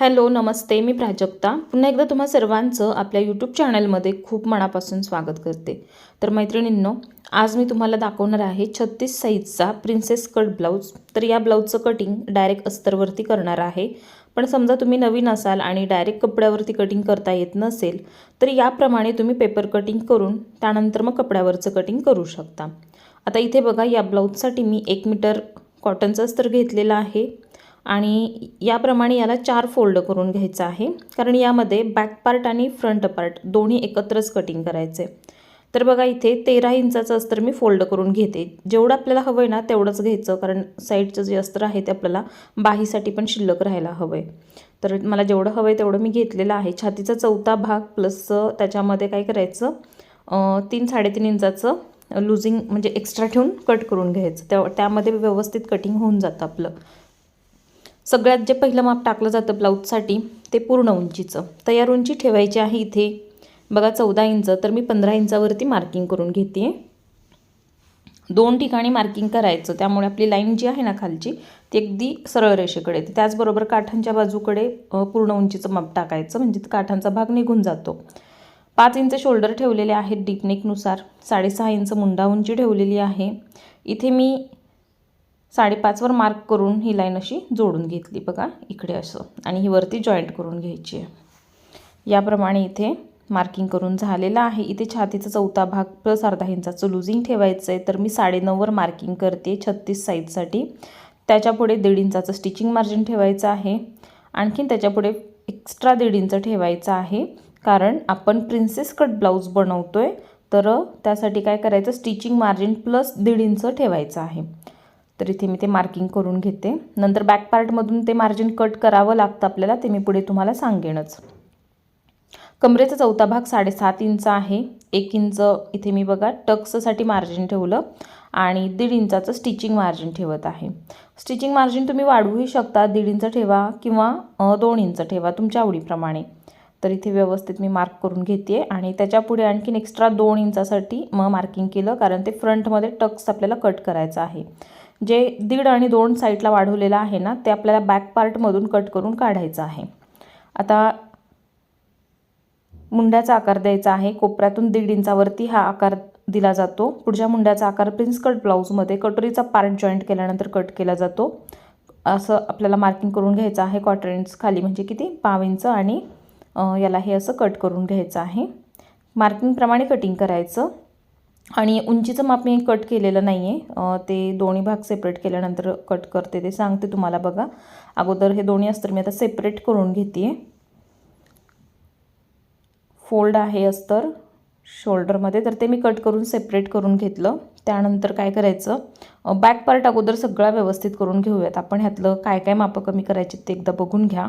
Hello नमस्ते मी प्राजक्ता. पुन्हा एकदा तुम्हा सर्वांचं आपल्या यूट्यूब चॅनलमध्ये खूप मनापासून स्वागत करते. तर मैत्रिणींनो आज मी तुम्हाला दाखवणार आहे छत्तीस साईजचा प्रिन्सेस कट ब्लाऊज तर या ब्लाऊजचं कटिंग डायरेक्ट अस्तरवरती करणार आहे. पण समजा तुम्ही नवीन असाल आणि डायरेक्ट कपड्यावरती कटिंग करता येत नसेल तर याप्रमाणे तुम्ही पेपर कटिंग करून त्यानंतर मग कपड्यावरचं कटिंग करू शकता. आता इथे बघा या ब्लाऊजसाठी मी एक मीटर कॉटनचं अस्तर घेतलेलं आहे. आणि याप्रमाणे याला चार फोल्ड करून घ्यायचं आहे. कारण यामध्ये बॅक पार्ट आणि फ्रंट पार्ट दोन्ही एकत्रच कटिंग करायचे. तर बघा इथे तेरा इंचाचं अस्तर मी फोल्ड करून घेते. जेवढं आपल्याला हवं आहे ना तेवढंच घ्यायचं. कारण साईडचं जे अस्तर आहे ते आपल्याला बाहीसाठी पण शिल्लक राहायला हवं आहे तर मला जेवढं हवं आहे तेवढं मी घेतलेलं आहे. छातीचा चौथा भाग प्लस त्याच्यामध्ये काय करायचं तीन साडेतीन इंचाचं लुझिंग म्हणजे एक्स्ट्रा ठेवून कट करून घ्यायचं. त्या त्यामध्ये व्यवस्थित कटिंग होऊन जातं आपलं. सगळ्यात जे पहिलं माप टाकलं जातं ब्लाऊजसाठी ते पूर्ण उंचीचं. तयार उंची ठेवायची आहे इथे. बघा चौदा इंच तर मी पंधरा इंचावरती मार्किंग करून घेते. दोन ठिकाणी मार्किंग करायचं त्यामुळे आपली लाईन जी आहे ना खालची ती अगदी सरळ रेषेकडे येते. त्याचबरोबर काठांच्या बाजूकडे पूर्ण उंचीचं माप टाकायचं म्हणजे काठांचा भाग निघून जातो. पाच इंच शोल्डर ठेवलेले आहेत डीपनेकनुसार साडेसहा इंच मुंडा उंची ठेवलेली आहे. इथे मी साडेपाचवर मार्क करून ही लाईन अशी जोडून घेतली बघा इकडे असं. आणि ही वरती जॉईंट करून घ्यायची आहे. याप्रमाणे इथे मार्किंग करून झालेलं आहे. इथे छातीचा चौथा भाग प्लस अर्धा इंचाचं लुझिंग ठेवायचं आहे तर मी साडेनऊवर मार्किंग करते छत्तीस साईजसाठी त्याच्यापुढे दीड इंचाचं स्टिचिंग मार्जिन ठेवायचं आहे. आणखीन त्याच्यापुढे एक्स्ट्रा दीड इंच ठेवायचं आहे. कारण आपण प्रिन्सेस कट ब्लाऊज बनवतो आहे तर त्यासाठी काय करायचं? स्टिचिंग मार्जिन प्लस दीड इंच ठेवायचं आहे. तर इथे मी ते मार्किंग करून घेते. नंतर बॅक पार्टमधून ते मार्जिन कट करावं लागतं आपल्याला ते मी पुढे तुम्हाला सांगेनच. कमरेचा चौथा भाग साडेसात इंच आहे. एक इंच इथे मी बघा टक्ससाठी मार्जिन ठेवलं आणि दीड इंचाचं स्टिचिंग मार्जिन ठेवत आहे. स्टिचिंग मार्जिन तुम्ही वाढवूही शकता दीड इंच ठेवा किंवा दोन इंच ठेवा तुमच्या आवडीप्रमाणे. तर इथे व्यवस्थित मी मार्क करून घेते आणि त्याच्यापुढे आणखीन एक्स्ट्रा दोन इंचासाठी मग मार्किंग केलं कारण ते फ्रंटमध्ये टक्स आपल्याला कट करायचं आहे. जे दीड आणि दोन साईडला वाढवलेलं आहे ना ते आपल्याला बॅक पार्टमधून कट करून काढायचं आहे. आता मुंड्याचा आकार द्यायचा आहे. कोपऱ्यातून दीड इंचावरती हा आकार दिला जातो. पुढच्या मुंड्याचा आकार प्रिन्स कट ब्लाऊजमध्ये कटोरीचा पार्ट जॉईंट केल्यानंतर कट केला जातो. असं आपल्याला मार्किंग करून घ्यायचं आहे. क्वार्टर इंच खाली म्हणजे किती? पाव इंच आणि याला हे असं कट करून घ्यायचं आहे. मार्किंगप्रमाणे कटिंग करायचं. आणि उंचीचं माप मी कट केलेलं नाही आहे ते दोन्ही भाग सेपरेट केल्यानंतर कट करते ते सांगते तुम्हाला बघा. अगोदर हे दोन्ही अस्तर मी आता सेपरेट करून घेते फोल्ड आहे अस्तर शोल्डरमध्ये तर ते मी कट करून सेपरेट करून घेतलं. त्यानंतर काय करायचं? बॅक पार्ट अगोदर सगळा व्यवस्थित करून घेऊयात. आपण ह्यातलं काय काय मापं कमी करायचे ते एकदा बघून घ्या.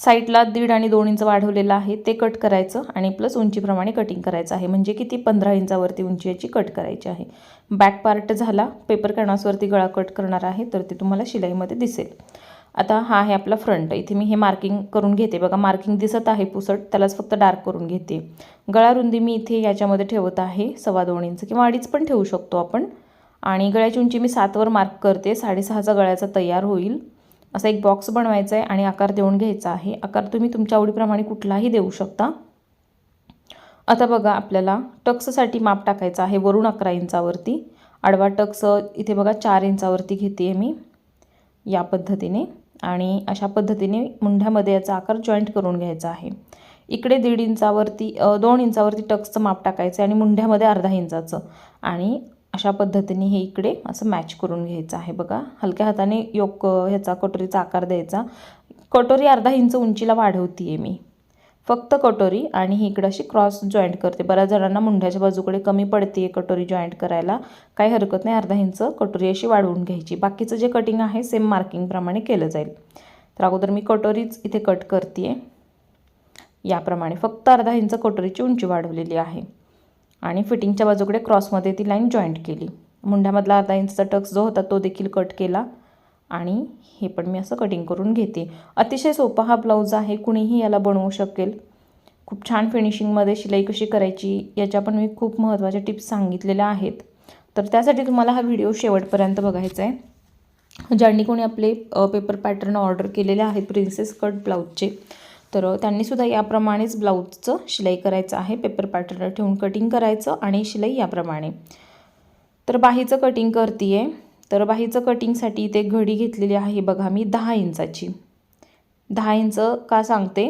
साईडला दीड आणि दोन इंच वाढवलेलं आहे ते कट करायचं आणि प्लस उंचीप्रमाणे कटिंग करायचं आहे. म्हणजे किती? पंधरा इंचावरती उंची याची कट करायची आहे. बॅक पार्ट झाला पेपर कॅनॉसवरती गळा कट करणार आहे तर ते तुम्हाला शिलाईमध्ये दिसेल. आता हा आहे आपला फ्रंट इथे मी हे मार्किंग करून घेते. बघा मार्किंग दिसत आहे पुसट त्यालाच फक्त डार्क करून घेते. गळा रुंदी मी इथे याच्यामध्ये ठेवत आहे सव्वा दोन इंच किंवा अडीच पण ठेवू शकतो आपण. आणि गळ्याची उंची मी सातवर मार्क करते साडेसहाचा गळ्याचा तयार होईल. असा एक बॉक्स बनवायचा आहे आणि आकार देऊन घ्यायचा आहे. आकार तुम्ही तुमच्या आवडीप्रमाणे कुठलाही देऊ शकता. आता बघा आपल्याला टक्ससाठी माप टाकायचं आहे वरून अकरा इंचावरती. आडवा टक्स इथे बघा चार इंचावरती घेते आहे मी या पद्धतीने. आणि अशा पद्धतीने मुंढ्यामध्ये याचा आकार जॉईंट करून घ्यायचा आहे. इकडे दीड इंचावरती दोन इंचावरती टक्सचं माप टाकायचं आहे आणि मुंढ्यामध्ये अर्धा इंचाचं. आणि अशा पद्धतीने हे इकडे असं मॅच करून घ्यायचं आहे बघा. हलक्या हाताने योग ह्याचा कटोरीचा आकार द्यायचा. कटोरी अर्धा इंच उंचीला वाढवते आहे मी. फक्त कटोरी आणि ही इकडं अशी क्रॉस जॉईंट करते. बऱ्याच जणांना मुंढ्याच्या बाजूकडे कमी पडते कटोरी जॉईंट करायला. काही हरकत नाही अर्धा इंच कटोरी अशी वाढवून घ्यायची. बाकीचं जे कटिंग आहे सेम मार्किंगप्रमाणे केलं जाईल. तर अगोदर मी कटोरीच इथे कट करते याप्रमाणे फक्त अर्धा इंच कटोरीची उंची वाढवलेली आहे. आणि फिटिंगच्या बाजूकडे क्रॉसमध्ये ती लाईन जॉईंट केली. मुंड्यामधला अर्धा इंचचा टक्स जो होता तो देखील कट केला आणि हे पण मी असं कटिंग करून घेते. अतिशय सोपा हा ब्लाऊज आहे कुणीही याला बनवू शकेल. खूप छान फिनिशिंगमध्ये शिलाई कशी करायची याच्या पण मी खूप महत्त्वाच्या टिप्स सांगितलेल्या आहेत. तर त्यासाठी तुम्हाला हा व्हिडिओ शेवटपर्यंत बघायचा आहे. ज्यांनी कोणी आपले पेपर पॅटर्न ऑर्डर केलेले आहेत प्रिन्सेस कट ब्लाऊजचे तर त्यांनीसुद्धा याप्रमाणेच ब्लाऊजचं शिलाई करायचं आहे पेपर पॅटर्न ठेवून कटिंग करायचं आणि शिलाई याप्रमाणे. तर बाहीचं कटिंग करते आहे तर बाहीचं कटिंगसाठी इथे घडी घेतलेली आहे बघा मी दहा इंचाची. दहा इंच का सांगते?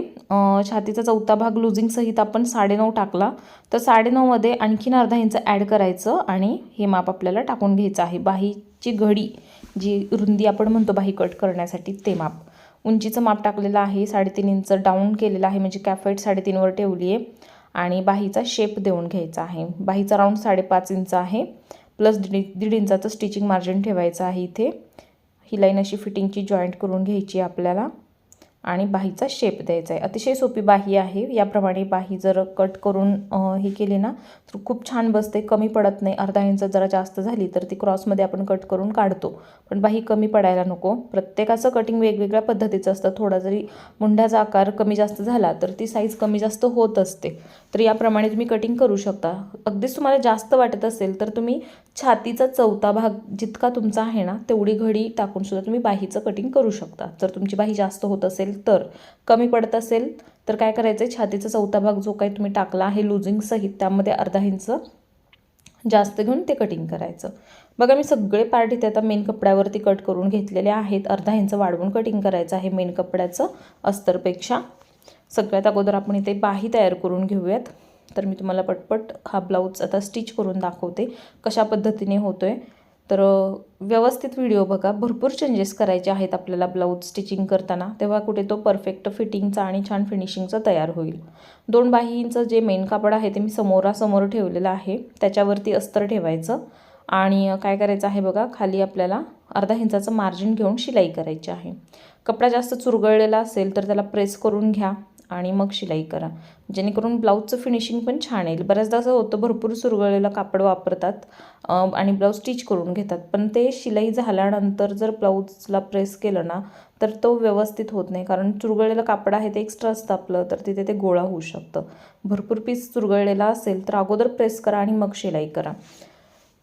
छातीचा चौथा भाग लुझिंगसहित आपण साडेनऊ टाकला. तर साडेनऊमध्ये आणखीन अर्धा इंच ॲड करायचं आणि हे माप आपल्याला टाकून घ्यायचं आहे. बाहीची घडी जी रुंदी आपण म्हणतो बाही कट करण्यासाठी ते माप. उंचीचं माप टाकलेलं आहे साडेतीन इंच डाऊन केलेलं आहे म्हणजे कॅफेट साडेतीनवर ठेवली आहे. आणि बाहीचा शेप देऊन घ्यायचा आहे. बाहीचा राऊंड साडेपाच इंच आहे. प्लस दीड दीड इंचाचं स्टिचिंग मार्जिन ठेवायचं आहे इथे. ही लाईन अशी फिटिंगची जॉईंट करून घ्यायची आपल्याला. आणि बाहीचा शेप द्यायचा आहे. अतिशय सोपी बाही आहे. याप्रमाणे बाही जर कट करून हे केली ना तर खूप छान बसते. कमी पडत नाही. अर्धा इंच जरा जास्त झाली तर ती क्रॉसमध्ये आपण कट करून काढतो. पण बाही कमी पडायला नको. प्रत्येकाचं कटिंग वेगवेगळ्या पद्धतीचं असतं. थोडा जरी मुंड्याचा आकार कमी जास्त झाला तर ती साईज कमी जास्त होत असते. तर याप्रमाणे तुम्ही कटिंग करू शकता. अगदीच तुम्हाला जास्त वाटत असेल तर तुम्ही छातीचा चौथा भाग जितका तुमचा आहे ना तेवढी घडी टाकून सुद्धा तुम्ही बाहीचं कटिंग करू शकता. जर तुमची बाही जास्त होत असेल तर कमी पडत असेल तर काय करायचं आहे छातीचा चौथा भाग जो काही तुम्ही टाकला आहे लुझिंगसहित त्यामध्ये अर्धा इंच जास्त घेऊन ते कटिंग करायचं. बघा मी सगळे पार्ट इथे आता मेन कपड्यावरती कट करून घेतलेले आहेत. अर्धा इंच वाढवून कटिंग करायचं आहे मेन कपड्याचं अस्तरपेक्षा. सगळ्यात अगोदर आपण इथे बाही तयार करून घेऊयात. तर मी तुम्हाला पटपट हा ब्लाऊज आता स्टिच करून दाखवते कशा पद्धतीने होतो आहे तर व्यवस्थित व्हिडिओ बघा. भरपूर चेंजेस करायचे आहेत आपल्याला ब्लाऊज स्टिचिंग करताना. तेव्हा कुठे तो परफेक्ट फिटिंगचा आणि छान फिनिशिंगचा तयार होईल. दोन बाहींचं जे मेन कापड आहे ते मी समोरासमोर ठेवलेलं आहे. त्याच्यावरती अस्तर ठेवायचं. आणि काय करायचं आहे बघा खाली आपल्याला अर्धा इंचाचं मार्जिन घेऊन शिलाई करायची आहे. कपडा जास्त चुरगळलेला असेल तर त्याला प्रेस करून घ्या. आणि मग शिलाई करा. जेणेकरून ब्लाऊजचं फिनिशिंग पण छान येईल. बऱ्याचदा असं होतं भरपूर सुरगळलेलं कापड वापरतात आणि ब्लाऊज स्टिच करून घेतात. पण ते शिलाई झाल्यानंतर जर ब्लाऊजला प्रेस केलं ना तर तो व्यवस्थित होत नाही. कारण चुरगळलेलं कापड आहे ते एक्स्ट्रा असतं आपलं तर तिथे ते गोळा होऊ शकतं. भरपूर पीस चुरगळलेला असेल तर अगोदर प्रेस करा आणि मग शिलाई करा.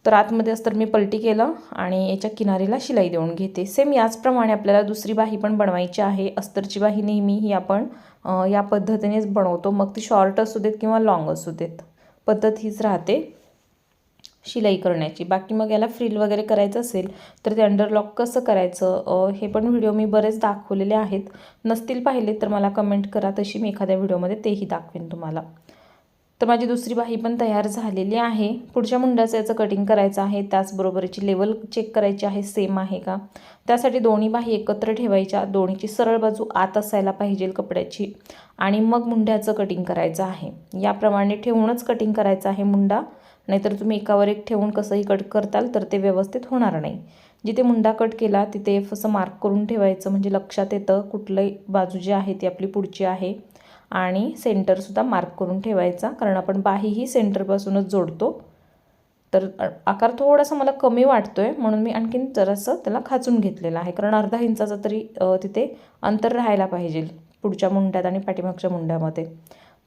तर आतमध्ये असतं मी पलटी केलं आणि याच्या किनारीला शिलाई देऊन घेते. सेम याचप्रमाणे आपल्याला दुसरी बाही पण बनवायची आहे. अस्तरची बाही नेहमी ही आपण या पद्धतीनेच बनवतो. मग ती शॉर्ट असू देत किंवा लाँग असू देत. पद्धत हीच राहते शिलाई करण्याची. बाकी मग याला फ्रिल वगैरे करायचं असेल तर ते अंडरलॉक कसं करायचं हे पण व्हिडिओ मी बरेच दाखवलेले आहेत. नसतील पाहिले तर मला कमेंट करा. तशी मी एखाद्या व्हिडिओमध्ये तेही दाखवेन तुम्हाला. तर माझी दुसरी बाही पण तयार झालेली आहे. पुढच्या मुंड्याचं याचं कटिंग करायचं आहे. त्याचबरोबरची लेवल चेक करायची आहे. सेम आहे का? त्यासाठी दोन्ही बाही एकत्र ठेवायच्या. दोन्हीची सरळ बाजू आत असायला पाहिजे कपड्याची. आणि मग मुंड्याचं कटिंग करायचं आहे. याप्रमाणे ठेवूनच कटिंग करायचं आहे मुंडा. नाहीतर तुम्ही एकावर एक ठेवून कसंही कट करताल तर ते व्यवस्थित होणार नाही. जिथे मुंडा कट केला तिथे असं मार्क करून ठेवायचं. म्हणजे लक्षात येतं कुठलंही बाजू जी आहे ती आपली पुढची आहे. आणि सेंटरसुद्धा मार्क करून ठेवायचा. कारण आपण बाहीही सेंटरपासूनच जोडतो. तर आकार थोडासा मला कमी वाटतो आहे म्हणून मी आणखीन जरासं त्याला खाचून घेतलेलं आहे. कारण अर्धा इंचाचा तरी तिथे अंतर राहायला पाहिजे. पुढच्या मुंड्यात आणि पाठीमागच्या मुंड्यामध्ये.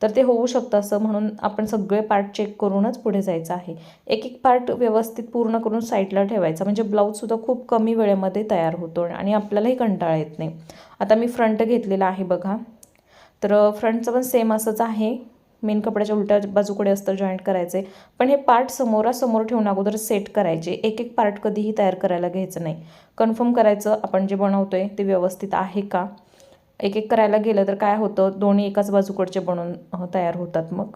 तर ते होऊ शकतं असं म्हणून आपण सगळे पार्ट चेक करूनच पुढे जायचं आहे. एक एक पार्ट व्यवस्थित पूर्ण करून साईडला ठेवायचा. म्हणजे ब्लाऊजसुद्धा खूप कमी वेळेमध्ये तयार होतो आणि आपल्यालाही कंटाळा येत नाही. आता मी फ्रंट घेतलेला आहे बघा. तर फ्रंटचं पण सेम असंच आहे. मेन कपड्याच्या उलट्या बाजूकडे असतं जॉईंट करायचे. पण हे पार्ट समोरासमोर ठेवून अगोदर सेट करायचे. एक एक पार्ट कधीही तयार करायला घ्यायचं नाही. कन्फर्म करायचं आपण जे बनवतो आहे ते व्यवस्थित आहे का? एक एक करायला गेलं तर काय होतं? दोन्ही एकाच बाजूकडचे बनवून तयार होतात मग.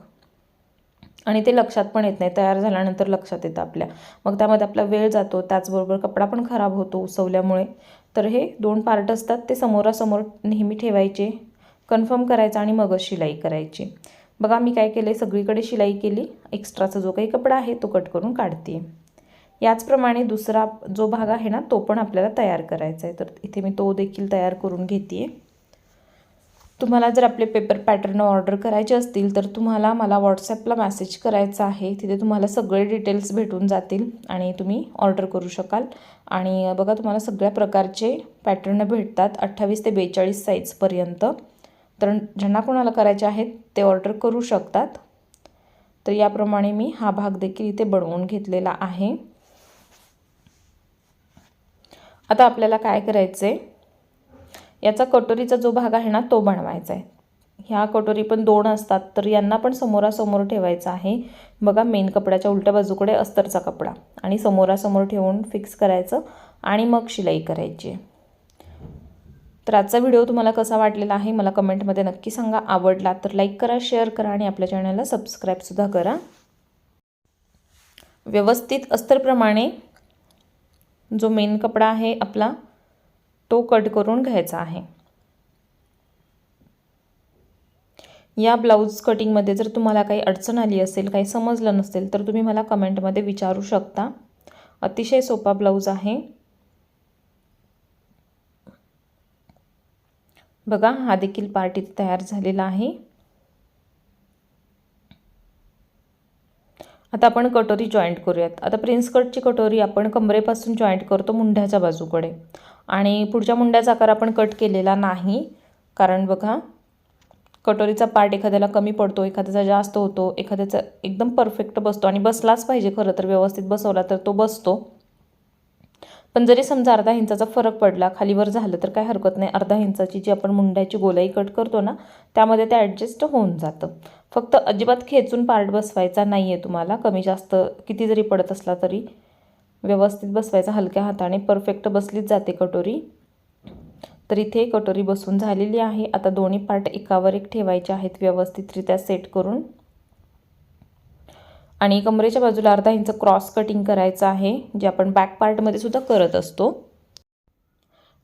आणि ते लक्षात पण येत नाही. तयार झाल्यानंतर लक्षात येतं आपल्या. मग त्यामध्ये आपला वेळ जातो. त्याचबरोबर कपडा पण खराब होतो उसवल्यामुळे. तर हे दोन पार्ट असतात. ते समोरासमोर नेहमी ठेवायचे. कन्फर्म करायचं आणि मगच शिलाई करायची. बघा मी काय केलं आहे सगळीकडे शिलाई केली. एक्स्ट्राचा जो काही कपडा आहे तो कट करून काढते याचप्रमाणे दुसरा जो भाग आहे ना तो पण आपल्याला तयार करायचा आहे तर इथे मी तो देखील तयार करून घेते तुम्हाला जर आपले पेपर पॅटर्न ऑर्डर करायचे असतील तर तुम्हाला मला व्हॉट्सॲपला मेसेज करायचा आहे. तिथे तुम्हाला सगळे डिटेल्स भेटून जातील आणि तुम्ही ऑर्डर करू शकाल. आणि बघा तुम्हाला सगळ्या प्रकारचे पॅटर्न भेटतात अठ्ठावीस ते बेचाळीस साईजपर्यंत तर ज्यांना कोणाला करायचे आहेत ते ऑर्डर करू शकतात. तर याप्रमाणे मी हा भाग देखील इथे बनवून घेतलेला आहे. आता आपल्याला काय करायचं आहे याचा कटोरीचा जो भाग आहे ना तो बनवायचा आहे ह्या कटोरी पण दोन असतात तर यांना पण समोरासमोर ठेवायचं आहे. बघा मेन कपड्याच्या उलट्या बाजूकडे अस्तरचा कपडा. आणि समोरासमोर ठेवून फिक्स करायचं आणि मग शिलाई करायची आहे. तर आजचा व्हिडिओ तुम्हाला कसा वाटलेला आहे मला कमेंटमध्ये नक्की सांगा. आवडला तर लाईक करा शेअर करा आणि आपल्या चॅनलला सबस्क्राईबसुद्धा करा. व्यवस्थित अस्तरप्रमाणे जो मेन कपडा आहे आपला तो कट करून घ्यायचा आहे. या ब्लाऊज कटिंगमध्ये जर तुम्हाला काही अडचण आली असेल काही समजलं नसेल तर तुम्ही मला कमेंटमध्ये विचारू शकता. अतिशय सोपा ब्लाऊज आहे. बघा हा देखील पार्ट इथे तयार झालेला आहे. आता आपण कटोरी जॉईंट करूयात. आता प्रिन्स कटची कटोरी आपण कमरेपासून जॉईंट करतो मुंढ्याच्या बाजूकडे. आणि पुढच्या मुंड्याचा आकार आपण कट केलेला नाही कारण बघा कटोरीचा पार्ट एखाद्याला कमी पडतो एखाद्याचा जास्त होतो एखाद्याचा एकदम परफेक्ट बसतो आणि बसलाच पाहिजे खरं तर व्यवस्थित बसवला तर तो बसतो. पण जरी समजा अर्धा इंचाचा फरक पडला खालीवर झालं तर काय हरकत नाही. अर्धा इंचाची जी आपण मुंड्याची गोलाई कट करतो ना त्यामध्ये ते ॲडजस्ट होऊन जातं. फक्त अजिबात खेचून पार्ट बसवायचा नाही आहे तुम्हाला. कमी जास्त किती जरी पडत असला तरी व्यवस्थित बसवायचा. हलक्या हाताने परफेक्ट बसलीच जाते कटोरी. तर इथे कटोरी बसून झालेली आहे. आता दोन्ही पार्ट एकावर एक ठेवायचे आहेत व्यवस्थितरित्या सेट करून. आणि कमरेच्या बाजूला अर्धा इंच क्रॉस कटिंग करायचं आहे जे आपण बॅक पार्टमध्ये सुद्धा करत असतो.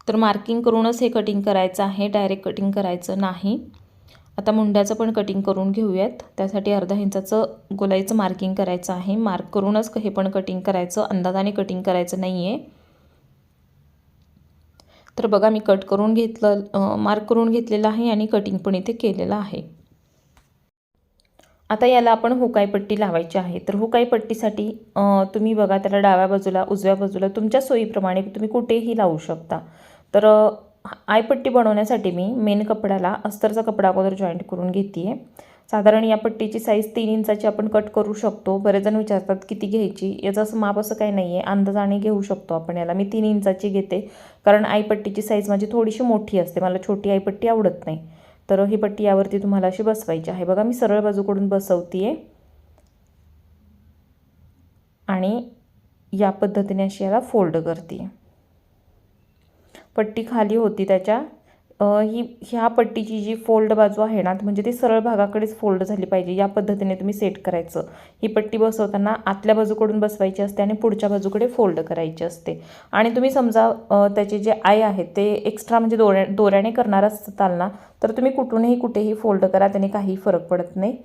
तर मार्किंग करूनच हे कटिंग करायचं आहे डायरेक्ट कटिंग करायचं नाही. आता मुंड्याचं पण कटिंग करून घेऊयात. त्यासाठी अर्धा इंचाचं गोलाईचं मार्किंग करायचं आहे. मार्क करूनच हे पण कटिंग करायचं. अंदाजाने कटिंग करायचं नाही आहे तर बघा मी कट करून घेतलं मार्क करून घेतलेलं आहे आणि कटिंग पण इथे केलेलं आहे. आता याला आपण हुकाई पट्टी लावायची आहे. तर हुकाई पट्टीसाठी तुम्ही बघा त्याला डाव्या बाजूला उजव्या बाजूला तुमच्या सोयीप्रमाणे तुम्ही कुठेही लावू शकता. तर आयपट्टी बनवण्यासाठी मी मेन कपड्याला अस्तरचा कपडा अगोदर जॉईंट करून घेते आहे साधारण या पट्टीची साईज तीन इंचाची आपण कट करू शकतो. बरेच जण विचारतात किती घ्यायची? याचं असं माप असं काही नाही आहे अंदाजाने घेऊ शकतो आपण याला. मी तीन इंचाची घेते. कारण आईपट्टीची साईज माझी थोडीशी मोठी असते. मला छोटी आईपट्टी आवडत नाही. तर ही पट्टी यावरती तुम्हाला अशी बसवायची आहे. बघा मी सरळ बाजूकडून बसवते आहे आणि या पद्धतीने अशी याला फोल्ड करते पट्टी खाली होती त्याच्या ही ह्या पट्टीची जी फोल्ड बाजू आहे ना म्हणजे ती सरळ भागाकडेच फोल्ड झाली पाहिजे या पद्धतीने तुम्ही सेट करायचं. ही पट्टी बसवताना आतल्या बाजूकडून बसवायची असते आणि पुढच्या बाजूकडे फोल्ड करायची असते. आणि तुम्ही समजा त्याचे जे आय आहेत ते एक्स्ट्रा म्हणजे दोऱ्या दोऱ्याने करणार असताल ना तर तुम्ही कुठूनही कुठेही फोल्ड करा त्याने काही फरक पडत नाही.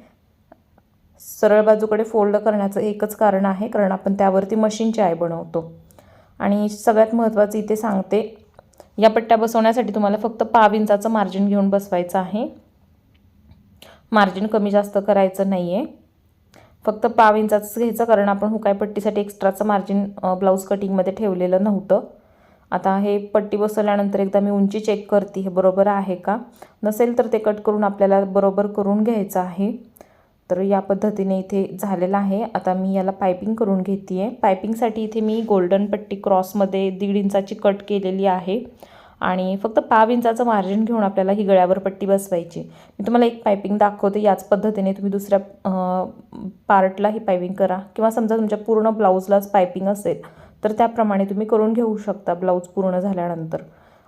सरळ बाजूकडे फोल्ड करण्याचं एकच कारण आहे कारण आपण त्यावरती मशीनची आय बनवतो. आणि सगळ्यात महत्त्वाचं इथे सांगते या पट्ट्या बसवण्यासाठी तुम्हाला फक्त पाव इंचाचं मार्जिन घेऊन बसवायचं आहे. मार्जिन कमी जास्त करायचं नाही आहे फक्त पाव इंचाचंच घ्यायचं कारण आपण हुकाय पट्टीसाठी एक्स्ट्राचं मार्जिन ब्लाऊज कटिंगमध्ये ठेवलेलं नव्हतं. आता हे पट्टी बसवल्यानंतर एकदा मी उंची चेक करते हे बरोबर आहे का? नसेल तर ते कट करून आपल्याला बरोबर करून घ्यायचं आहे. तर या पद्धतीने इथे झालेलं आहे. आता मी याला पायपिंग करून घेते आहे पायपिंगसाठी इथे मी गोल्डन पट्टी क्रॉसमध्ये दीड इंचाची कट केलेली आहे. आणि फक्त पाव इंचाचं मार्जिन घेऊन आपल्याला ही गळ्यावर पट्टी बसवायची. मी तुम्हाला एक पायपिंग दाखवते. याच पद्धतीने तुम्ही दुसऱ्या पार्टला ही पायपिंग करा. किंवा समजा तुमच्या पूर्ण ब्लाऊजलाच पायपिंग असेल तर त्याप्रमाणे तुम्ही करून घेऊ शकता ब्लाऊज पूर्ण झाल्यानंतर.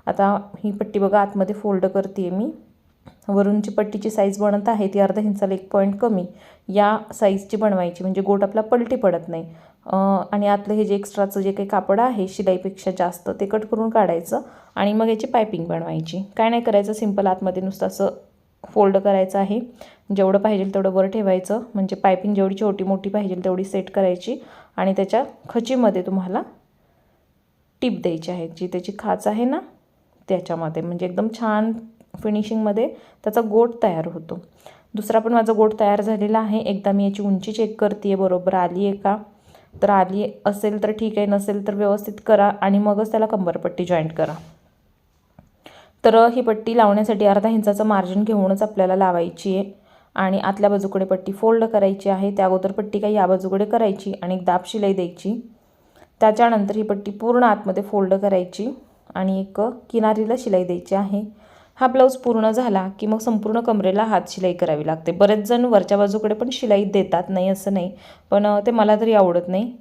आता ही पट्टी बघा आतमध्ये फोल्ड करते मी. वरूनची पट्टीची साईज बनत आहे ती अर्धा इंचाला एक पॉईंट कमी. या साईजची बनवायची म्हणजे गोट आपला पलटी पडत नाही. आणि आतलं हे जे एक्स्ट्राचं जे काही कापड आहे शिलाईपेक्षा जास्त ते कट करून काढायचं आणि मग याची पायपिंग बनवायची. काय नाही करायचं सिंपल आतमध्ये नुसतं असं फोल्ड करायचं आहे. जेवढं पाहिजे तेवढं वर ठेवायचं म्हणजे पायपिंग जेवढी छोटी मोठी पाहिजे तेवढी सेट करायची आणि त्याच्या खचीमध्ये तुम्हाला टीप द्यायची आहे. जी त्याची खाच आहे ना त्याच्यामध्ये. म्हणजे एकदम छान फिनिशिंगमध्ये त्याचा गोट तयार होतो. दुसरा पण माझा गोट तयार झालेला आहे. एकदा मी याची उंची चेक करते आहे बरोबर आली आहे का? तर आली असेल तर ठीक आहे नसेल तर व्यवस्थित करा आणि मगच त्याला कंबरपट्टी जॉईंट करा. तर ही पट्टी लावण्यासाठी अर्धा इंचाचं मार्जिन घेऊनच आपल्याला लावायची आहे आणि आतल्या बाजूकडे पट्टी फोल्ड करायची आहे. त्या अगोदर पट्टी काही या बाजूकडे करायची आणि दाब शिलाई द्यायची. त्याच्यानंतर ही पट्टी पूर्ण आतमध्ये फोल्ड करायची आणि एक किनारीला शिलाई द्यायची आहे. हा ब्लाऊज पूर्ण झाला की मग संपूर्ण कमरेला हात शिलाई करावी लागते. बरेच जण वरच्या बाजूकडे पण शिलाई देतात नाही असं नाही. पण ते मला तरी आवडत नाही.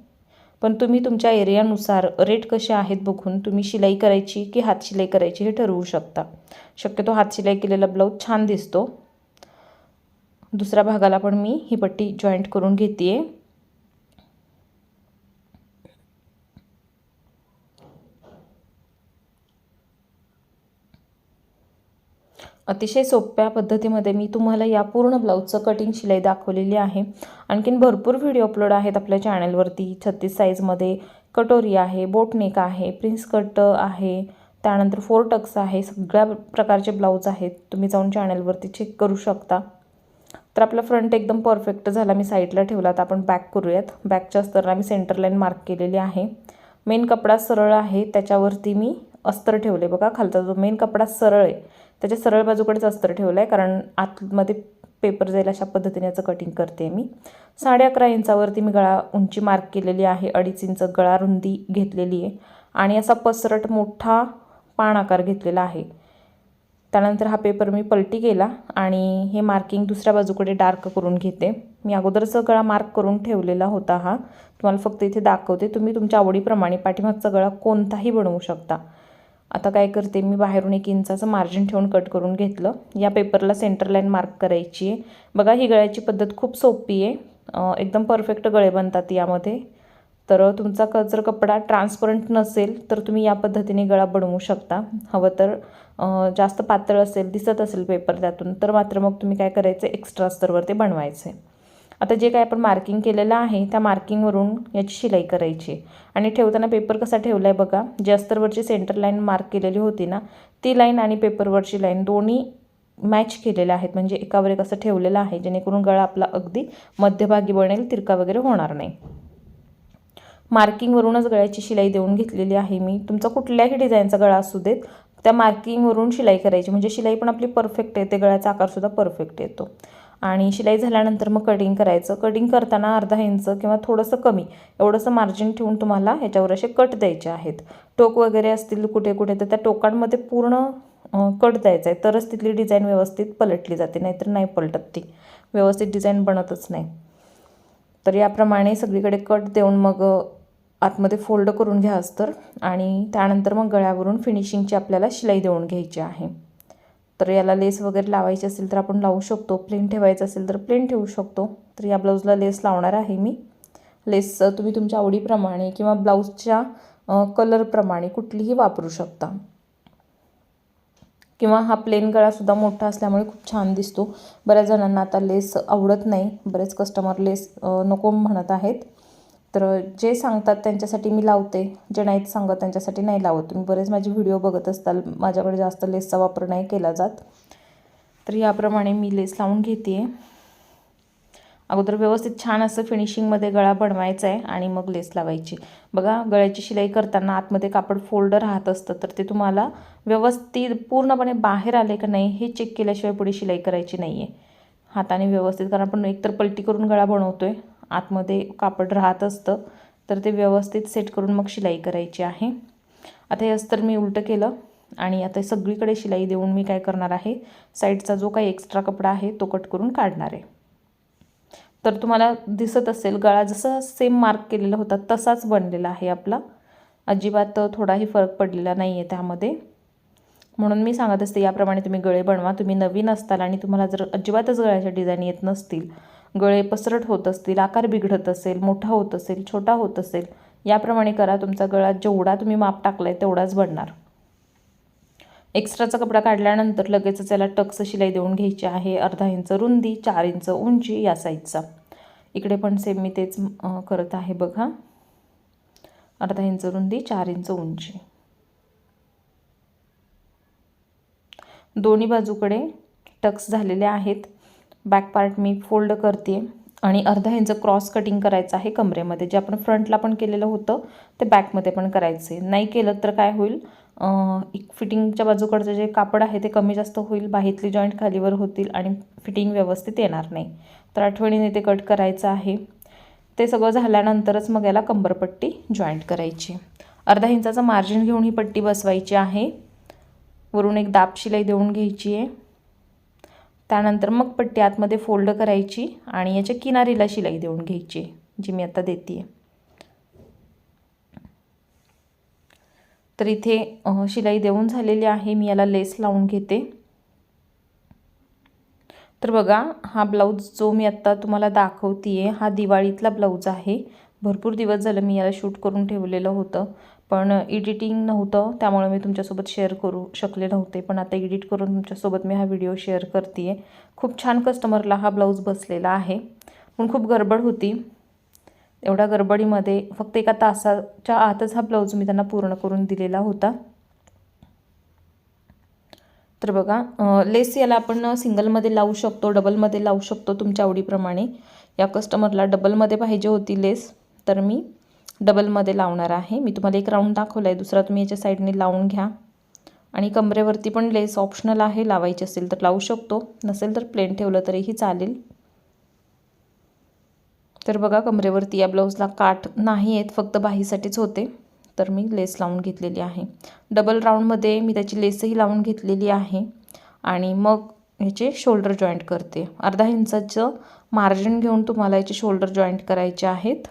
पण तुम्ही तुमच्या एरियानुसार रेट कसे आहेत बघून तुम्ही शिलाई करायची की हात शिलाई करायची हे ठरवू शकता. शक्यतो हात शिलाई केलेला ब्लाऊज छान दिसतो. दुसऱ्या भागाला पण मी ही पट्टी जॉईंट करून घेते आहे अतिशय सोप्या पद्धतीमध्ये मी तुम्हाला या पूर्ण ब्लाऊजचं कटिंग शिलाई दाखवलेली आहे. आणखीन भरपूर व्हिडिओ अपलोड आहेत आपल्या चॅनलवरती छत्तीस साईजमध्ये कटोरी आहे बोटनेक आहे प्रिन्स कट आहे त्यानंतर फोर टक्स आहे. सगळ्या प्रकारचे ब्लाऊज आहेत. तुम्ही जाऊन चॅनलवरती चेक करू शकता. तर आपला फ्रंट एकदम परफेक्ट झाला. मी साईडला ठेवला तर आपण बॅक करूयात. बॅकच्या अस्तरला मी सेंटर लाईन मार्क केलेली आहे. मेन कपडा सरळ आहे. त्याच्यावरती मी अस्तर ठेवले. बघा खालचा जो मेन कपडा सरळ आहे त्याच्या सरळ बाजूकडेच अस्तर ठेवलं आहे कारण आतमध्ये पेपर जाईल अशा पद्धतीने याचं कटिंग करते मी. साडे अकरा इंचावरती मी गळा उंची मार्क केलेली आहे अडीच इंच गळा रुंदी घेतलेली आहे आणि असा पसरट मोठा पान आकार घेतलेला आहे. त्यानंतर हा पेपर मी पलटी केला आणि हे मार्किंग दुसऱ्या बाजूकडे डार्क करून घेते. मी अगोदरचा गळा मार्क करून ठेवलेला होता हा. तुम्हाला फक्त इथे दाखवते. तुम्ही तुमच्या आवडीप्रमाणे पाठीमागचा गळा कोणताही बनवू शकता. आता काय करते मी बाहेरून एक इंचाचं मार्जिन ठेवून कट करून घेतलं. या पेपरला सेंटर लाईन मार्क करायची आहे. बघा ही गळ्याची पद्धत खूप सोपी आहे. एकदम परफेक्ट गळे बनतात यामध्ये. तर तुमचा क जर कपडा ट्रान्सपरंट नसेल तर तुम्ही या पद्धतीने गळा बनवू शकता. हवं तर जास्त पातळ असेल दिसत असेल पेपर त्यातून तर मात्र मग तुम्ही काय करायचं एक्स्ट्रा स्तरवर ते बनवायचं आहे आता जे काय आपण मार्किंग केलेलं आहे त्या मार्किंगवरून याची शिलाई करायची. आणि ठेवताना पेपर कसा ठेवला आहे बघा जे अस्तरवरची सेंटर लाईन मार्क केलेली होती ना ती लाईन आणि पेपरवरची लाईन दोन्ही मॅच केलेल्या आहेत. म्हणजे एकावर एक असं ठेवलेलं आहे जेणेकरून गळा आपला अगदी मध्यभागी बनेल तिरका वगैरे होणार नाही. मार्किंगवरूनच गळ्याची शिलाई देऊन घेतलेली आहे मी. तुमचा कुठल्याही डिझाईनचा गळा असू देत त्या मार्किंगवरून शिलाई करायची. म्हणजे शिलाई पण आपली परफेक्ट येते गळ्याचा आकारसुद्धा परफेक्ट येतो. आणि शिलाई झाल्यानंतर मग कटिंग करायचं. कटिंग करताना अर्धा इंच किंवा थोडंसं कमी एवढंसं मार्जिन ठेवून तुम्हाला ह्याच्यावर असे कट द्यायचे आहेत. टोक वगैरे असतील कुठे कुठे तर त्या टोकांमध्ये पूर्ण कट द्यायचं आहे तरच तिथली डिझाईन व्यवस्थित पलटली जाते नाहीतर नाही पलटत ती. व्यवस्थित डिझाईन बनतच नाही. तर याप्रमाणे सगळीकडे कट देऊन मग आतमध्ये फोल्ड करून घ्या असतर आणि त्यानंतर मग गळ्यावरून फिनिशिंगची आपल्याला शिलाई देऊन घ्यायची आहे. तर याला लेस वगैरे लावायची असेल तर आपण लावू शकतो. प्लेन ठेवायचं असेल तर प्लेन ठेवू शकतो. तर या ब्लाऊजला लेस लावणार आहे मी. लेस तुम्ही तुमच्या आवडीप्रमाणे किंवा ब्लाऊजच्या कलरप्रमाणे कुठलीही वापरू शकता. किंवा हा प्लेन गळासुद्धा मोठा असल्यामुळे खूप छान दिसतो. बऱ्याच जणांना आता लेस आवडत नाही. बरेच कस्टमर लेस नको म्हणत आहेत. तर जे सांगतात त्यांच्यासाठी मी लावते जे नाहीत सांगत त्यांच्यासाठी नाही लावत. तुम्ही बरेच माझे व्हिडिओ बघत असताल माझ्याकडे जास्त लेसचा वापर नाही केला जात. तर याप्रमाणे मी लेस लावून घेते अगोदर व्यवस्थित छान असं फिनिशिंगमध्ये गळा बनवायचा आहे आणि मग लेस लावायची. बघा गळ्याची शिलाई करताना आतमध्ये कापड फोल्ड राहत असतं तर ते तुम्हाला व्यवस्थित पूर्णपणे बाहेर आले का नाही हे चेक केल्याशिवाय पुढे शिलाई करायची नाही आहे हाताने व्यवस्थित कारण आपण एकतर पलटी करून गळा बनवतो आहे आतमध्ये कापड राहत असतं तर ते व्यवस्थित सेट करून मग शिलाई करायची आहे. आता हे अस्तर मी उलटं केलं आणि आता सगळीकडे शिलाई देऊन मी काय करणार आहे साईडचा जो काही एक्स्ट्रा कपडा आहे तो कट करून काढणार आहे. तर तुम्हाला दिसत असेल गळा जसं सेम मार्क केलेला होता तसाच बनलेला आहे आपला. अजिबात थोडाही फरक पडलेला नाही आहे त्यामध्ये. म्हणून मी सांगत असते याप्रमाणे तुम्ही गळे बनवा. तुम्ही नवीन असताल आणि तुम्हाला जर अजिबातच गळ्याच्या डिझाईन येत नसतील गळे पसरट होत असतील आकार बिघडत असेल मोठा होत असेल छोटा होत असेल याप्रमाणे करा. तुमचा गळा जेवढा तुम्ही माप टाकला आहे तेवढाच बनणार. एक्स्ट्राचा कपडा काढल्यानंतर लगेचच याला टक्स शिलाई देऊन घ्यायची आहे. अर्धा इंच रुंदी चार इंच उंची या साईजचा इकडे पण सेम मी तेच करत आहे बघा. अर्धा इंच रुंदी चार इंच उंची. दोन्ही बाजूकडे टक्स झालेले आहेत. बॅक पार्ट मी फोल्ड करते आणि अर्धा इंच क्रॉस कटिंग करायचं आहे कमरेमध्ये. जे आपण फ्रंटला पण केलेलं होतं ते बॅकमध्ये पण करायचं. आहे नाही केलं तर काय होईल? एक फिटिंगच्या बाजूकडचं जे कापड आहे ते कमी जास्त होईल बाहेतली जॉईंट खालीवर होतील आणि फिटिंग व्यवस्थित येणार नाही. तर आठवणीने ते कट करायचं आहे. ते सगळं झाल्यानंतरच मग याला कंबरपट्टी जॉईंट करायची. अर्धा इंचाचं मार्जिन घेऊन ही पट्टी बसवायची आहे. वरून एक दाब शिलाई देऊन घ्यायची आहे. त्यानंतर मग पट्टी आतमध्ये फोल्ड करायची आणि याच्या किनारीला शिलाई देऊन घ्यायची जी मी आता देते तर इथे शिलाई देऊन झालेली आहे मी याला लेस लावून घेते. तर बघा हा ब्लाऊज जो मी आत्ता तुम्हाला दाखवते आहे हा दिवाळीतला ब्लाऊज आहे. भरपूर दिवस झालं मी याला शूट करून ठेवलेलं होतं. पण एडिटिंग नव्हतं त्यामुळे मी तुमच्यासोबत शेअर करू शकले नव्हते. पण आता एडिट करून तुमच्यासोबत मी हा व्हिडिओ शेअर करते आहे खूप छान कस्टमरला हा ब्लाऊज बसलेला आहे. पण खूप गडबड होती. एवढ्या गडबडीमध्ये फक्त एका तासाच्या आतच हा ब्लाऊज मी त्यांना पूर्ण करून दिलेला होता. तर बघा लेस याला आपण सिंगलमध्ये लावू शकतो डबलमध्ये लावू शकतो तुमच्या आवडीप्रमाणे. या कस्टमरला डबलमध्ये पाहिजे होती लेस तर मी डबलमध्ये लावणार आहे. मी तुम्हाला एक राऊंड दाखवला आहे दुसरा तुम्ही याच्या साईडने लावून घ्या. आणि कमरेवरती पण लेस ऑप्शनल आहे. लावायची असेल तर लावू शकतो. नसेल तर प्लेन ठेवलं तरीही चालेल. तर बघा कमरेवरती या ब्लाऊजला काठ नाही आहेत. फक्त बाहीसाठीच होते. तर मी लेस लावून घेतलेली आहे. डबल राऊंडमध्ये मी त्याची लेसही लावून घेतलेली आहे. आणि मग ह्याचे शोल्डर जॉईंट करते. अर्धा इंचाचं मार्जिन घेऊन तुम्हाला याचे शोल्डर जॉईंट करायचे आहेत.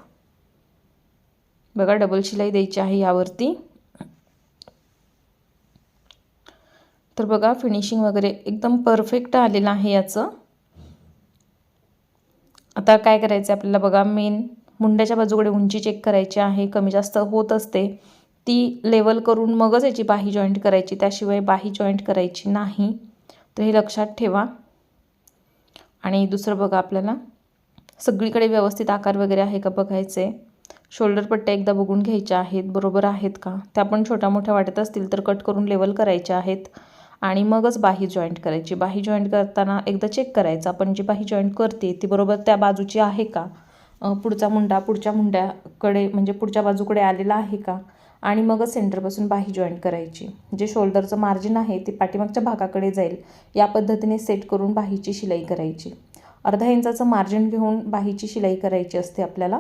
बघा डबल शिलाई द्यायची आहे यावरती. तर बघा फिनिशिंग वगैरे एकदम परफेक्ट आलेलं आहे याचं. आता काय करायचं आपल्याला बघा मेन मुंड्याच्या बाजूकडे उंची चेक करायची आहे. कमी जास्त होत असते ती लेवल करून मगच याची बाही जॉईंट करायची. त्याशिवाय बाही जॉईंट करायची नाही. तर हे लक्षात ठेवा. आणि दुसरं बघा आपल्याला सगळीकडे व्यवस्थित आकार वगैरे आहे का बघायचं आहे शोल्डर पट्ट्या एकदा बघून घ्यायच्या आहेत बरोबर आहेत का? त्या पण छोट्या मोठ्या वाटत असतील तर कट करून लेवल करायच्या आहेत. आणि मगच बाही जॉईंट करायची. बाही जॉईंट करताना एकदा चेक करायचं आपण जी बाही जॉईंट करते ती बरोबर त्या बाजूची आहे का? पुढचा मुंडा पुढच्या मुंड्याकडे म्हणजे पुढच्या बाजूकडे आलेला आहे का? आणि मगच सेंटरपासून बाही जॉईंट करायची. जे शोल्डरचं मार्जिन आहे ते पाठीमागच्या भागाकडे जाईल. या पद्धतीने सेट करून बाहीची शिलाई करायची. अर्धा इंचाचं मार्जिन घेऊन बाहीची शिलाई करायची असते आपल्याला.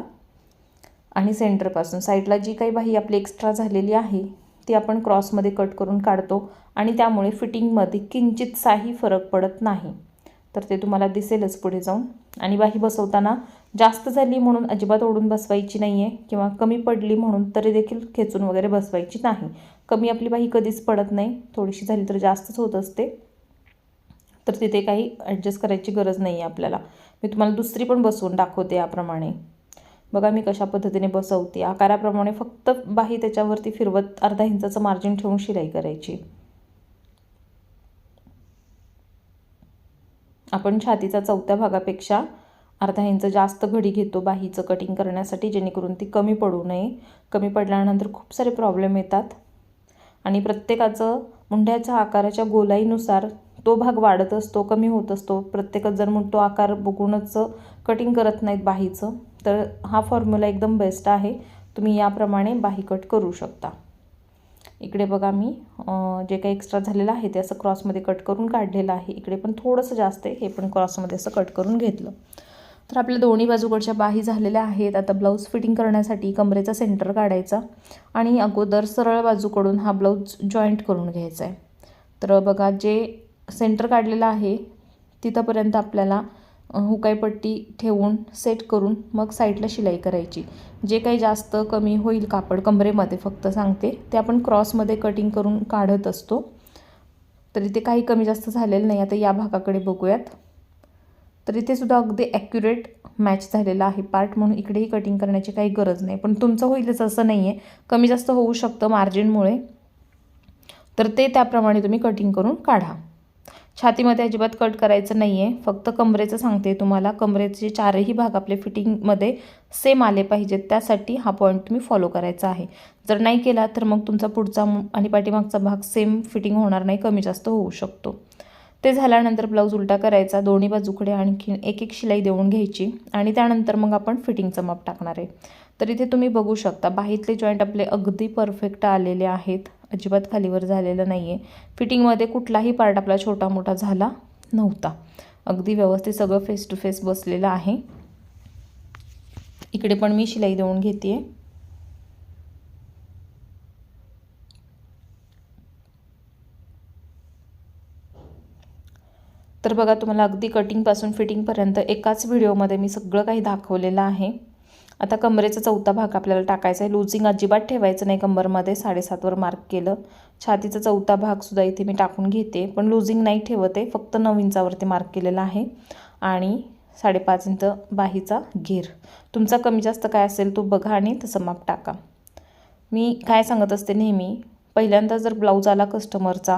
आणि सेंटरपासून. साईडला जी काही बाही आपली एक्स्ट्रा झालेली आहे ती आपण क्रॉसमध्ये कट करून काढतो आणि त्यामुळे फिटिंगमध्ये किंचितसाही फरक पडत नाही. तर ते तुम्हाला दिसेलच पुढे जाऊन. आणि बाही बसवताना जास्त झाली म्हणून अजिबात ओढून बसवायची नाही आहे किंवा कमी पडली म्हणून तरी देखील खेचून वगैरे बसवायची नाही. कमी आपली बाही कधीच पडत नाही. थोडीशी झाली तर जास्तच होत असते. तर तिथे काही ॲडजस्ट करायची गरज नाही आहे आपल्याला. मी तुम्हाला दुसरी पण बसवून दाखवते याप्रमाणे. बघा मी कशा पद्धतीने बसवते. आकाराप्रमाणे फक्त बाही त्याच्यावरती फिरवत अर्धा इंचाचं मार्जिन ठेवून शिलाई करायची. आपण छातीचा चौथ्या भागापेक्षा अर्धा इंच जास्त घडी घेतो बाहीचं कटिंग करण्यासाठी जेणेकरून ती कमी पडू नये. कमी पडल्यानंतर खूप सारे प्रॉब्लेम येतात. आणि प्रत्येकाचं मुंढ्याच्या आकाराच्या गोलाईनुसार तो भाग वाढत असतो कमी होत असतो. प्रत्येकच जर मग तो आकार बघूनच कटिंग करत नाहीत बाहीचं तर हा फॉर्म्युला एकदम बेस्ट आहे. तुम्ही याप्रमाणे बाही कट करू शकता. इकडे बघा मी जे काही एक्स्ट्रा झालेलं आहे ते असं क्रॉसमध्ये कट करून काढलेलं आहे. इकडे पण थोडंसं जास्त आहे हे पण क्रॉसमध्ये असं कट करून घेतलं. तर आपल्या दोन्ही बाजूकडच्या बाही झालेल्या आहेत. आता ब्लाऊज फिटिंग करण्यासाठी कमरेचा सेंटर काढायचा आणि अगोदर सरळ बाजूकडून हा ब्लाऊज जॉईंट करून घ्यायचा आहे. तर बघा जे सेंटर काढलेलं आहे तिथंपर्यंत आपल्याला हुकाईपट्टी ठेवून सेट करून मग साईडला शिलाई करायची. जे काही जास्त कमी होईल कापड कमरेमध्ये फक्त सांगते. ते आपण क्रॉसमध्ये कटिंग करून काढत असतो. तर इथे काही कमी जास्त झालेलं नाही. आता या भागाकडे बघूयात. तर इथे सुद्धा अगदी ॲक्युरेट मॅच झालेला आहे पार्ट म्हणून इकडेही कटिंग करण्याची काही गरज नाही. पण तुमचं होईलच असं नाही आहे कमी जास्त होऊ शकतं मार्जिनमुळे तर ते त्याप्रमाणे तुम्ही कटिंग करून काढा. छातीमध्ये अजिबात कट करायचं नाही आहे फक्त कमरेचं सांगते तुम्हाला. कमरेचे चारही भाग आपले फिटिंगमध्ये सेम आले पाहिजेत. त्यासाठी हा पॉईंट तुम्ही फॉलो करायचा आहे. जर नाही केला तर मग तुमचा पुढचा आणि पाठीमागचा भाग सेम फिटिंग होणार नाही. कमी जास्त होऊ शकतो. ते झाल्यानंतर ब्लाऊज उलटा करायचा. दोन्ही बाजूकडे आणखी एक एक शिलाई देऊन घ्यायची. आणि त्यानंतर मग आपण फिटिंगचं माप टाकणार आहे. तर इथे तुम्ही बघू शकता बाहीतले जॉईंट आपले अगदी परफेक्ट आलेले आहेत. अजिबात खालीवर झालेलं नाही आहे फिटिंगमध्ये कुठलाही पार्ट आपला छोटा मोठा झाला नव्हता. अगदी व्यवस्थित सगळं फेस टू फेस बसलेलं आहे. इकडे पण मी शिलाई देऊन घेते तर बघा तुम्हाला अगदी कटिंगपासून फिटिंगपर्यंत एकाच व्हिडिओमध्ये मी सगळं काही दाखवलेलं आहे. आता कमरेचा चौथा भाग आपल्याला टाकायचा आहे. लुझिंग अजिबात ठेवायचं नाही. कंबरमध्ये साडेसातवर मार्क केलं. छातीचा चौथा भागसुद्धा इथे मी टाकून घेते. पण लुझिंग नाही ठेवते. फक्त नऊ इंचावरती मार्क केलेला आहे. आणि साडेपाच इंच बाहीचा घेर. तुमचा कमी जास्त काय असेल तो बघा आणि तसं माप टाका. मी काय सांगत असते नेहमी पहिल्यांदा जर ब्लाऊज आला कस्टमरचा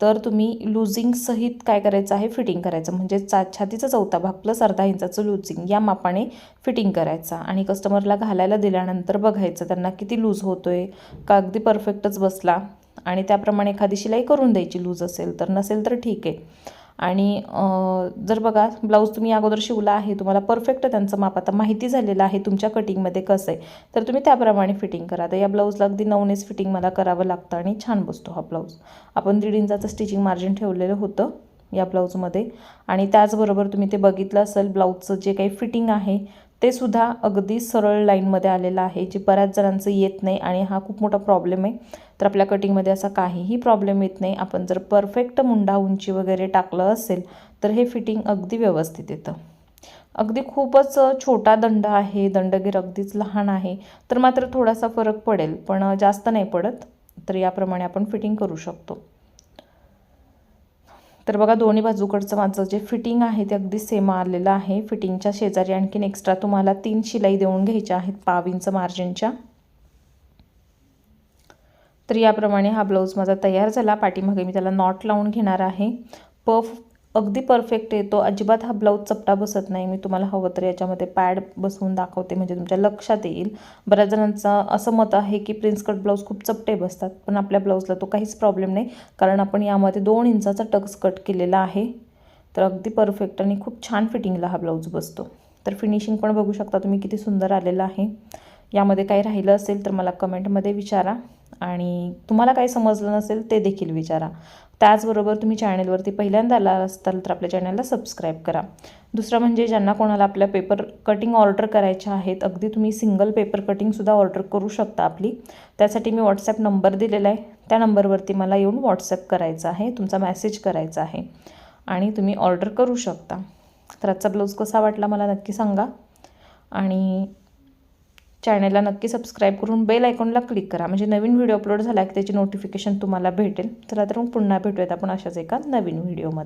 तर तुम्ही लुझिंगसहित काय करायचं आहे? फिटिंग करायचं. म्हणजे चा छातीचा चौथा भाग प्लस अर्धा इंचाचं लुझिंग या मापाने फिटिंग करायचा. आणि कस्टमरला घालायला दिल्यानंतर बघायचं त्यांना किती लूज होतो आहे का अगदी परफेक्टच बसला. आणि त्याप्रमाणे एखादी शिलाई करून द्यायची लूज असेल तर नसेल तर ठीक आहे. आणि जर बघा ब्लाऊज तुम्ही अगोदर शिवला आहे तुम्हाला परफेक्ट त्यांचं माप आता माहिती झालेलं आहे तुमच्या कटिंगमध्ये कसं आहे तर तुम्ही त्याप्रमाणे फिटिंग करा. तर या ब्लाऊजला अगदी नवनेच फिटिंग मला करावं लागतं आणि छान बसतो हा ब्लाऊज. आपण दीड इंचाचं स्टिचिंग मार्जिन ठेवलेलं होतं या ब्लाऊजमध्ये आणि त्याचबरोबर तुम्ही ते बघितलं असेल ब्लाऊजचं जे काही फिटिंग आहे ते सुद्धा अगदी सरळ लाईनमध्ये आलेलं आहे जे बऱ्याच जणांचं येत नाही आणि हा खूप मोठा प्रॉब्लेम आहे. तर आपल्या कटिंगमध्ये असा काहीही प्रॉब्लेम येत नाही. आपण जर परफेक्ट मुंडा उंची वगैरे टाकलं असेल तर हे फिटिंग अगदी व्यवस्थित येतं. अगदी खूपच छोटा दंड आहे दंडगीर अगदीच लहान आहे. तर मात्र थोडासा फरक पडेल पण जास्त नाही पडत. तर याप्रमाणे आपण फिटिंग करू शकतो. तर बघा दोन्ही बाजूकडचं माझं जे फिटिंग आहे ते अगदी सेम आलेलं आहे. फिटिंगच्या शेजारी आणखीन एक्स्ट्रा तुम्हाला तीन शिलाई देऊन घ्यायच्या आहेत पाव इंच मार्जिनच्या तर याप्रमाणे हा ब्लाऊज माझा तयार झाला. पाठीमागे मी त्याला नॉट लावून घेणार आहे. पफ अगदी परफेक्ट येतो अजिबात हा ब्लाऊज चपटा बसत नाही. मी तुम्हाला हवं तर याच्यामध्ये पॅड बसवून दाखवते. म्हणजे तुमच्या लक्षात येईल. बऱ्याच जणांचं असं मत आहे की प्रिन्स कट ब्लाऊज खूप चपटे बसतात. पण आपल्या ब्लाऊजला तो काहीच प्रॉब्लेम नाही. कारण आपण यामध्ये दोन इंचाचा टक्स कट केलेला आहे. तर अगदी परफेक्ट आणि खूप छान फिटिंगला हा ब्लाऊज बसतो. तर फिनिशिंग पण बघू शकता तुम्ही किती सुंदर आलेलं आहे. यामध्ये काही राहिलं असेल तर मला कमेंटमध्ये विचारा. आणि तुम्हाला काही समजलं नसेल ते देखील विचारा. त्याचबरोबर तुम्ही चॅनलवरती पहिल्यांदा आला असाल तर आपल्या चॅनलला सबस्क्राईब करा. दुसरं म्हणजे ज्यांना कोणाला आपल्या पेपर कटिंग ऑर्डर करायच्या आहेत अगदी तुम्ही सिंगल पेपर कटिंगसुद्धा ऑर्डर करू शकता आपली. त्यासाठी मी व्हॉट्सॲप नंबर दिलेला आहे. त्या नंबरवरती मला येऊन व्हॉट्सॲप करायचा आहे तुमचा मेसेज करायचा आहे आणि तुम्ही ऑर्डर करू शकता. तर आजचा ब्लाऊज कसा वाटला मला नक्की सांगा. आणि चॅनलला नक्की सबस्क्राईब करून बेल आयकॉनला क्लिक करा. म्हणजे नवीन व्हिडिओ अपलोड झाला की त्याची नोटिफिकेशन तुम्हाला भेटेल. चला तर मग पुन्हा भेटूयात आपण अशाच एका नवीन व्हिडिओमध्ये